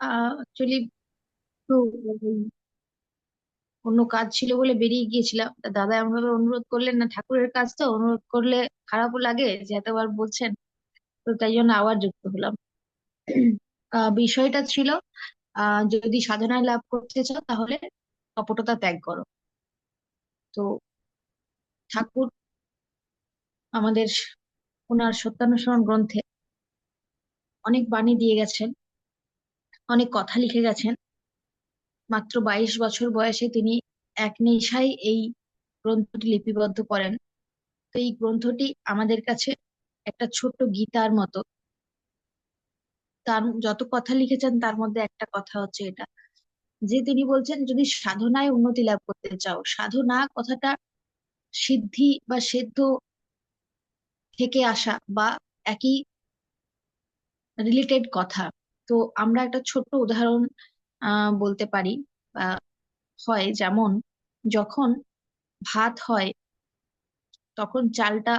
Actually অন্য কাজ ছিল বলে বেরিয়ে গিয়েছিলাম। তা দাদা এমন ভাবে অনুরোধ করলেন না, ঠাকুরের কাজ তো, অনুরোধ করলে খারাপও লাগে, যে এতবার বলছেন। তো তাই জন্য আবার যুক্ত হলাম। বিষয়টা ছিল যদি সাধনায় লাভ করতে চাও তাহলে কপটতা ত্যাগ করো। তো ঠাকুর আমাদের ওনার সত্যানুসরণ গ্রন্থে অনেক বাণী দিয়ে গেছেন। অনেক কথা লিখে গেছেন। মাত্র বাইশ বছর বয়সে তিনি এক নেশায় এই গ্রন্থটি লিপিবদ্ধ করেন। তো এই গ্রন্থটি আমাদের কাছে একটা ছোট্ট গীতার মতো। তার যত কথা লিখেছেন, তার মধ্যে একটা কথা হচ্ছে এটা। যে তিনি বলছেন, যদি সাধনায় উন্নতি লাভ করতে চাও, সাধনা কথাটা সিদ্ধি বা সিদ্ধ থেকে আসা বা একই রিলেটেড কথা তো আমরা একটা ছোট্ট উদাহরণ বলতে পারি। হয় যেমন, যখন ভাত হয়, তখন চালটা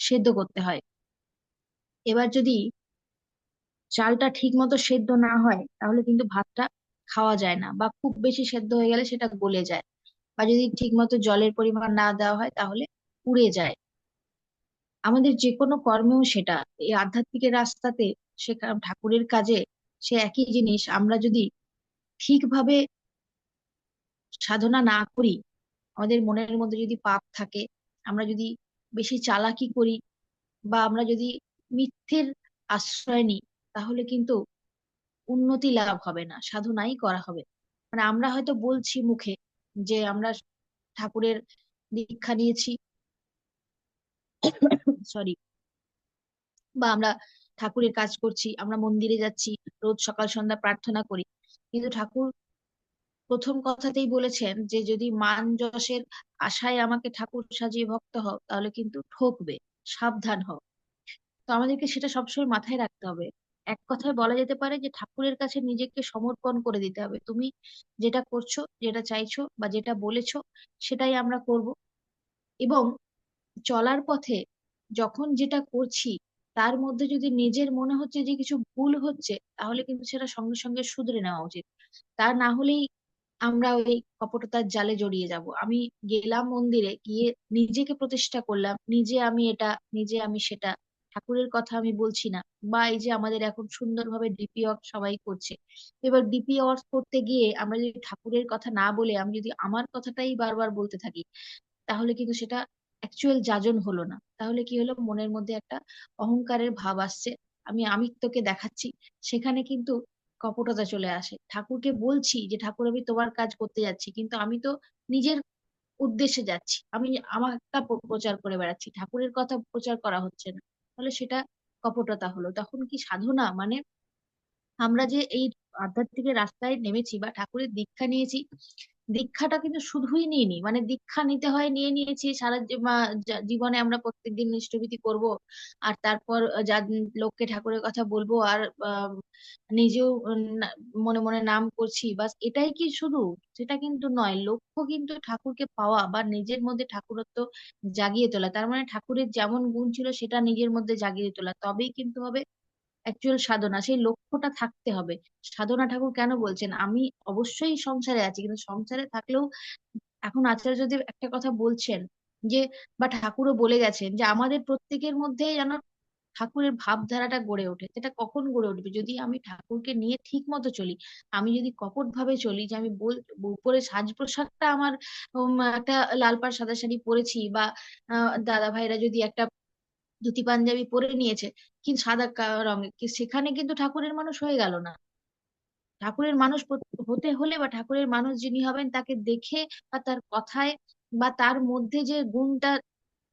সেদ্ধ করতে হয়। এবার যদি চালটা ঠিক মতো সেদ্ধ না হয়, তাহলে কিন্তু ভাতটা খাওয়া যায় না বা খুব বেশি সেদ্ধ হয়ে গেলে সেটা গলে যায় বা যদি ঠিক মতো জলের পরিমাণ না দেওয়া হয়, তাহলে পুড়ে যায়। আমাদের যে কোনো কর্মেও সেটা। এই আধ্যাত্মিকের রাস্তাতে সে ঠাকুরের কাজে সে একই জিনিস, আমরা যদি ঠিকভাবে সাধনা না করি, আমাদের মনের মধ্যে যদি পাপ থাকে, আমরা যদি বেশি চালাকি করি বা আমরা যদি মিথ্যের আশ্রয় নিই, তাহলে কিন্তু উন্নতি লাভ হবে না, সাধনাই করা হবে। মানে আমরা হয়তো বলছি মুখে যে আমরা ঠাকুরের দীক্ষা নিয়েছি, সরি, বা আমরা ঠাকুরের কাজ করছি, আমরা মন্দিরে যাচ্ছি, রোজ সকাল সন্ধ্যা প্রার্থনা করি। কিন্তু ঠাকুর প্রথম কথাতেই বলেছেন যে, যদি মান যশের আশায় আমাকে ঠাকুর সাজিয়ে ভক্ত হও, তাহলে কিন্তু ঠকবে, সাবধান হও। তো আমাদেরকে সেটা সবসময় মাথায় রাখতে হবে। এক কথায় বলা যেতে পারে যে, ঠাকুরের কাছে নিজেকে সমর্পণ করে দিতে হবে। তুমি যেটা করছ, যেটা চাইছো বা যেটা বলেছ, সেটাই আমরা করব। এবং চলার পথে যখন যেটা করছি তার মধ্যে যদি নিজের মনে হচ্ছে যে কিছু ভুল হচ্ছে, তাহলে কিন্তু সেটা সঙ্গে সঙ্গে শুধরে নেওয়া উচিত। তা না হলেই আমরা ওই কপটতার জালে জড়িয়ে যাব। আমি গেলাম মন্দিরে, গিয়ে নিজেকে প্রতিষ্ঠা করলাম, নিজে আমি এটা, নিজে আমি সেটা। ঠাকুরের কথা আমি বলছি না। বা এই যে আমাদের এখন সুন্দরভাবে ডিপি ওয়ার্ক সবাই করছে। এবার ডিপি ওয়ার্ক করতে গিয়ে আমরা যদি ঠাকুরের কথা না বলে, আমি যদি আমার কথাটাই বারবার বলতে থাকি, তাহলে কিন্তু সেটা অ্যাকচুয়াল যাজন হলো না। তাহলে কি হলো? মনের মধ্যে একটা অহংকারের ভাব আসছে। আমি আমিত্বকে দেখাচ্ছি। সেখানে কিন্তু কপটতা চলে আসে। ঠাকুরকে বলছি যে, ঠাকুর, আমি তোমার কাজ করতে যাচ্ছি, কিন্তু আমি তো নিজের উদ্দেশ্যে যাচ্ছি। আমি আমারটা প্রচার করে বেড়াচ্ছি। ঠাকুরের কথা প্রচার করা হচ্ছে না। তাহলে সেটা কপটতা হলো। তখন কি সাধনা? মানে আমরা যে এই আধ্যাত্মিকের রাস্তায় নেমেছি বা ঠাকুরের দীক্ষা নিয়েছি দীক্ষাটা কিন্তু শুধুই নিয়ে নিইনি মানে দীক্ষা নিতে হয়, নিয়ে নিয়েছি, সারা জীবনে আমরা প্রত্যেকদিন নিষ্টভীতি করব, আর তারপর যা লোককে ঠাকুরের কথা বলব, আর নিজেও মনে মনে নাম করছি, বাস এটাই কি শুধু? সেটা কিন্তু নয়, লক্ষ্য কিন্তু ঠাকুরকে পাওয়া, বা নিজের মধ্যে ঠাকুরত্ব জাগিয়ে তোলা, তার মানে ঠাকুরের যেমন গুণ ছিল, সেটা নিজের মধ্যে জাগিয়ে তোলা, তবেই কিন্তু হবে অ্যাকচুয়াল সাধনা, সেই লক্ষ্যটা থাকতে হবে। সাধনা ঠাকুর কেন বলছেন? আমি অবশ্যই সংসারে আছি, কিন্তু সংসারে থাকলেও এখন আচার্যদেব একটা কথা বলছেন যে, বা ঠাকুরও বলে গেছেন যে, আমাদের প্রত্যেকের মধ্যে যেন ঠাকুরের ভাবধারাটা গড়ে ওঠে। সেটা কখন গড়ে উঠবে? যদি আমি ঠাকুরকে নিয়ে ঠিক মতো চলি, আমি যদি কপট ভাবে চলি যে, আমি বল, উপরে সাজ পোশাকটা আমার একটা লাল পাড় সাদা শাড়ি পরেছি বা দাদা ভাইরা যদি একটা ধুতি পাঞ্জাবি পরে নিয়েছে, কিন্তু সাদা রঙের সেখানে কিন্তু ঠাকুরের মানুষ হয়ে গেল না। ঠাকুরের মানুষ হতে হলে বা ঠাকুরের মানুষ যিনি হবেন তাকে দেখে বা তার কথায় বা তার মধ্যে যে গুণটা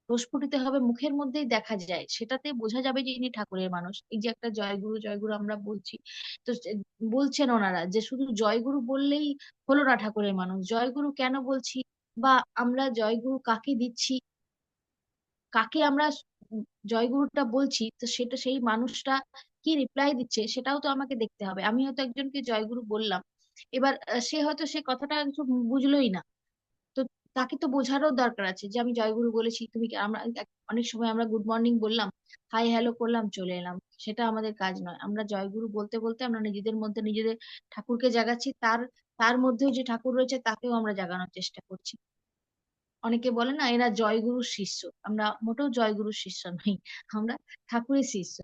প্রস্ফুটিত হবে মুখের মধ্যেই দেখা যায়, সেটাতে বোঝা যাবে যে ইনি ঠাকুরের মানুষ। এই যে একটা জয়গুরু জয়গুরু আমরা বলছি, তো বলছেন ওনারা যে শুধু জয়গুরু বললেই হলো না ঠাকুরের মানুষ। জয়গুরু কেন বলছি বা আমরা জয়গুরু কাকে দিচ্ছি? কাকে আমরা জয়গুরুটা বলছি, তো সেটা সেই মানুষটা কি রিপ্লাই দিচ্ছে সেটাও তো আমাকে দেখতে হবে। আমি হয়তো একজনকে জয়গুরু বললাম। এবার সে হয়তো সে কথাটা কিছু বুঝলোই না। তো তাকে তো বোঝারও দরকার আছে যে আমি জয়গুরু বলেছি, তুমি আমরা অনেক সময় আমরা গুড মর্নিং বললাম হাই হ্যালো করলাম, চলে এলাম। সেটা আমাদের কাজ নয়। আমরা জয়গুরু বলতে বলতে আমরা নিজেদের মধ্যে নিজেদের ঠাকুরকে জাগাচ্ছি। তার তার মধ্যেও যে ঠাকুর রয়েছে তাকেও আমরা জাগানোর চেষ্টা করছি। অনেকে বলে না, এরা জয়গুরুর শিষ্য। আমরা মোটেও জয়গুরুর শিষ্য নই, আমরা ঠাকুরের শিষ্য।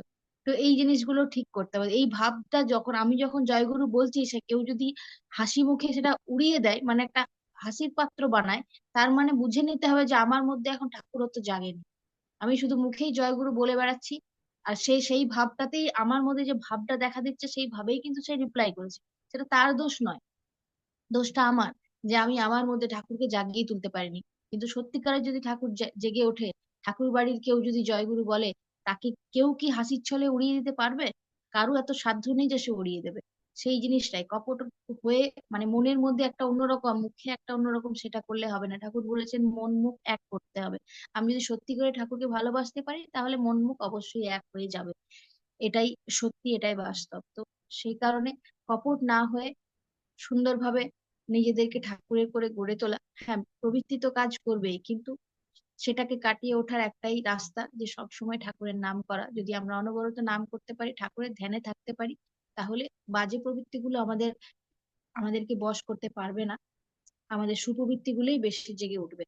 তো এই জিনিসগুলো ঠিক করতে হবে। এই ভাবটা যখন, আমি যখন জয়গুরু বলছি, সে কেউ যদি হাসি মুখে সেটা উড়িয়ে দেয় মানে একটা হাসির পাত্র বানায়, তার মানে বুঝে নিতে হবে যে আমার মধ্যে এখন ঠাকুরত্ব জাগেনি। আমি শুধু মুখেই জয়গুরু বলে বেড়াচ্ছি, আর সে সেই ভাবটাতেই, আমার মধ্যে যে ভাবটা দেখা দিচ্ছে, সেই ভাবেই কিন্তু সে রিপ্লাই করেছে। সেটা তার দোষ নয়। দোষটা আমার, যে আমি আমার মধ্যে ঠাকুরকে জাগিয়ে তুলতে পারিনি। কিন্তু সত্যিকারের যদি ঠাকুর জেগে ওঠে ঠাকুর বাড়ির কেউ যদি জয়গুরু বলে, তাকে কেউ কি হাসির ছলে উড়িয়ে দিতে পারবে? কারও এত সাধ্য নেই যে সে উড়িয়ে দেবে। সেই জিনিসটাই। কপট হয়ে মানে মনের মধ্যে একটা অন্যরকম, মুখে একটা অন্যরকম সেটা করলে হবে না। ঠাকুর বলেছেন, মন মুখ এক করতে হবে। আমি যদি সত্যি করে ঠাকুরকে ভালোবাসতে পারি, তাহলে মন মুখ অবশ্যই এক হয়ে যাবে। এটাই সত্যি, এটাই বাস্তব। তো সেই কারণে কপট না হয়ে সুন্দরভাবে নিজেদেরকে ঠাকুরের করে গড়ে তোলা। হ্যাঁ প্রবৃত্তি তো কাজ করবেই, কিন্তু সেটাকে কাটিয়ে ওঠার একটাই রাস্তা যে সবসময় ঠাকুরের নাম করা। যদি আমরা অনবরত নাম করতে পারি, ঠাকুরের ধ্যানে থাকতে পারি, তাহলে বাজে প্রবৃত্তিগুলো আমাদের, আমাদেরকে বশ করতে পারবে না। আমাদের সুপ্রবৃত্তিগুলোই বেশি জেগে উঠবে।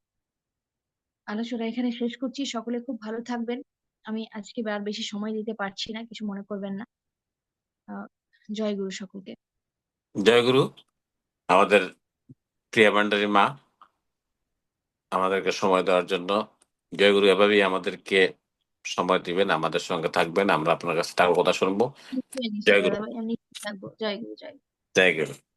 আলোচনা এখানে শেষ করছি। সকলে খুব ভালো থাকবেন। আমি আজকে আর বেশি সময় দিতে পারছি না, কিছু মনে করবেন না। জয় গুরু সকলকে। জয়গুরু আমাদের প্রিয়া ভান্ডারী মা আমাদেরকে সময় দেওয়ার জন্য জয়গুরু এভাবেই আমাদেরকে সময় দিবেন আমাদের সঙ্গে থাকবেন। আমরা আপনার কাছে টাকার কথা শুনব। জয়গুরু। জয়গুরু নিশ্চয়ই